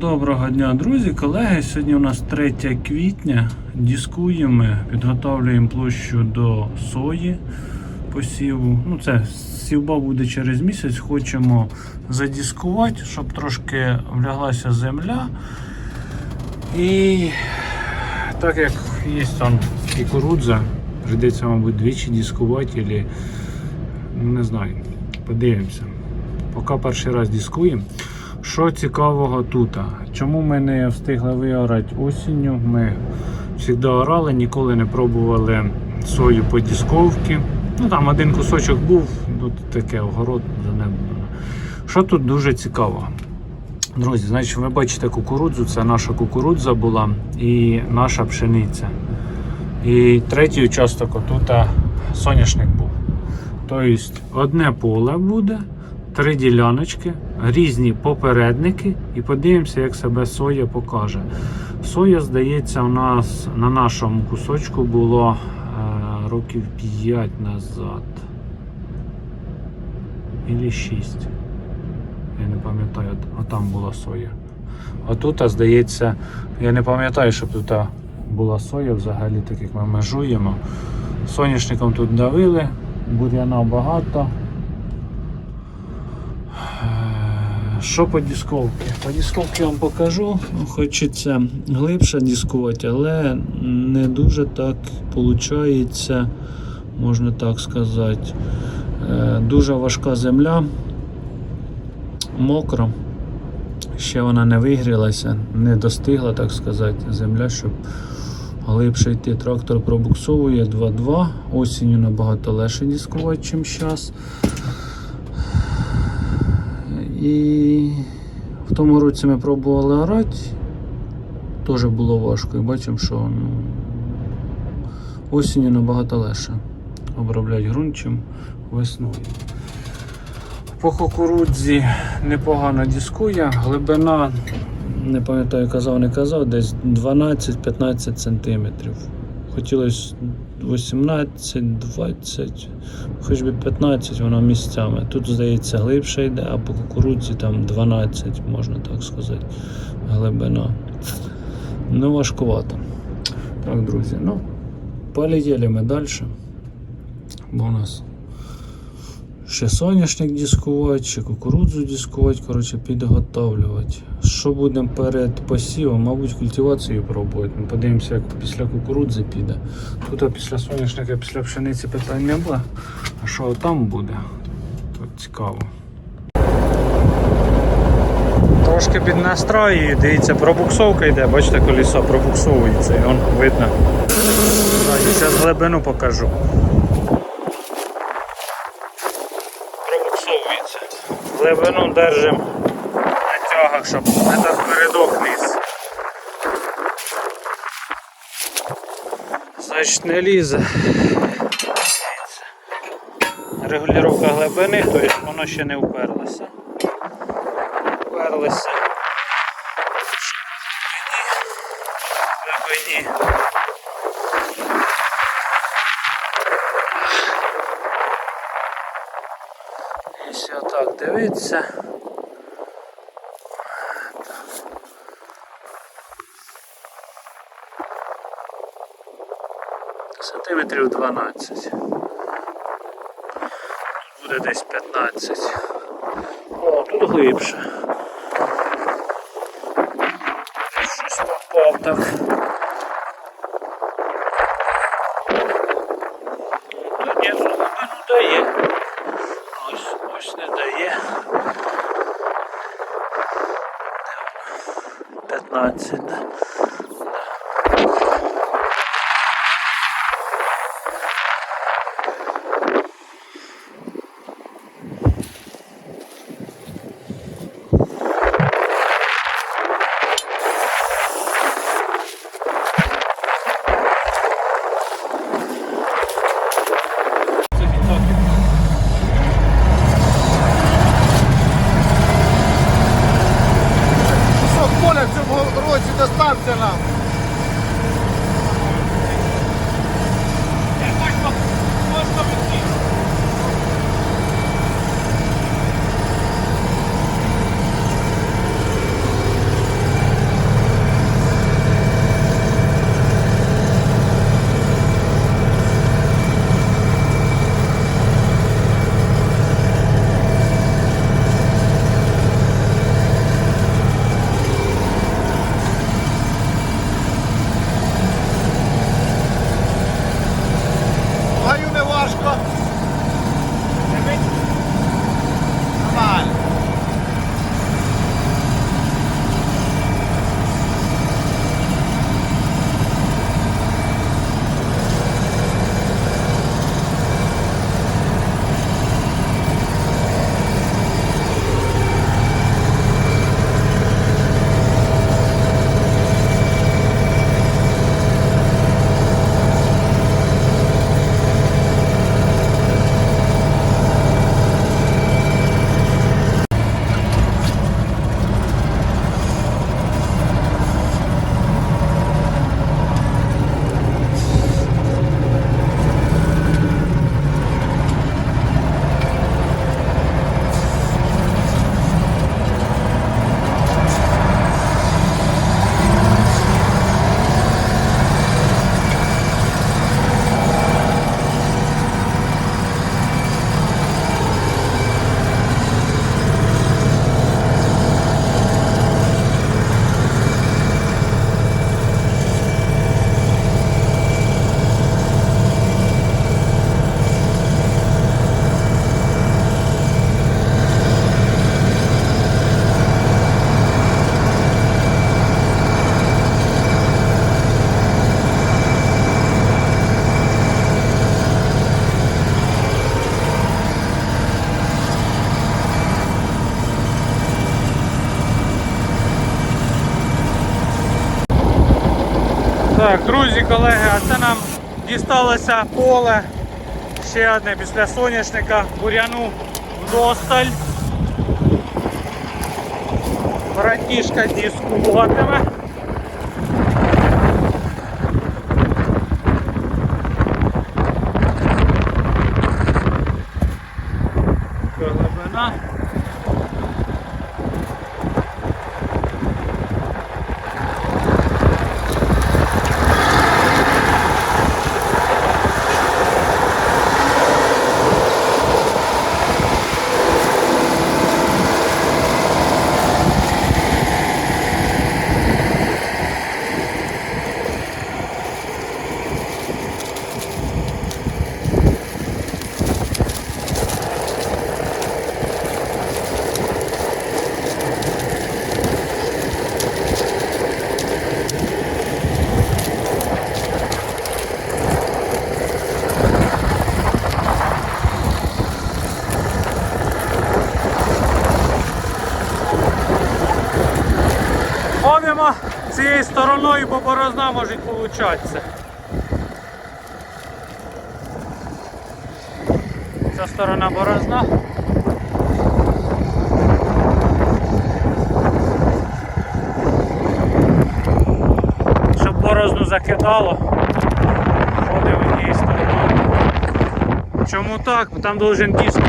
Доброго дня, друзі, колеги. Сьогодні у нас 3 квітня. Дискуємо, підготовлюємо площу до сої посіву. Ну, це сівба буде через місяць. Хочемо задіскувати, щоб трошки вляглася земля. І так як є там кукурудза, прийдеться, мабуть, двічі дискувати, або, ну, не знаю, подивимося. Поки перший раз дискуємо. Що цікавого тут? Чому ми не встигли виорати осінню? Ми завжди орали, ніколи не пробували сою по дісковці. Ну там один кусочок був, тут таке огород занедбано. Що тут дуже цікавого? Друзі, значить, ви бачите кукурудзу, це наша кукурудза була і наша пшениця. І третій участок отут соняшник був. Тобто одне поле буде, три діляночки, різні попередники, і подивимося, як себе соя покаже. Соя, здається, у нас на нашому кусочку було е, років 5 назад. Ілі 6. Я не пам'ятаю, от- отам була соя. А тут, здається, я не пам'ятаю, щоб тут була соя взагалі, так як ми межуємо. Соняшником тут давили, бур'яна багато. Що по дисковці? По дисковці вам покажу. Хочеться глибше дискувати, але не дуже так виходить, можна так сказати. Е, Дуже важка земля, мокро. Ще вона не вигрілася, не достигла, так сказати, земля, щоб глибше йти. Трактор пробуксовує 2.2. Осінню набагато легше дискувати, ніж зараз. І в тому році ми пробували орати. Теж було важко. І бачимо, що ну, осінню набагато легше обробляти ґрунт, чим весною. По кукурудзі непогано дискує. Глибина, не пам'ятаю, казав, не казав, десь 12-15 см. Хотілося 18, 20, хоч би 15 воно місцями. Тут, здається, глибше йде, а по кукурудзі там 12, можна так сказати, глибина. Ну, важкувато. Так, друзі, ну, полетіли ми далі. Бо у нас ще соняшник дискувати, ще кукурудзу дискувати, коротше, підготовлювати. Що будемо перед посівом? Мабуть, культивацію пробувати. Ми подивимося, як після кукурудзи піде. Тут після соняшника, після пшениці питань не було. А що там буде? Тут цікаво. Трошки піднастраюю, дивіться, пробуксовка йде, бачите, колесо пробуксовується, і он видно. Зараз глибину покажу. Глибину держимо на тягах, щоб так передок низ. Значить не лізе. Регулювання глибини, тобто воно ще не вперлося. Вперлося. Дивитися. Сантиметрів 12. Тут буде десь 15. О, тут глибше. Щось попав так. আচ্ছা Так, друзі, колеги, а це нам дісталося поле. Ще одне після соняшника, буряну вдосталь. Братішка дискуватиме. Глибина. Ходимо цією стороною, бо борозна може получатися. Ця сторона борозна. Щоб борозну закидало, ходимо однією стороною. Чому так? Там должен диск.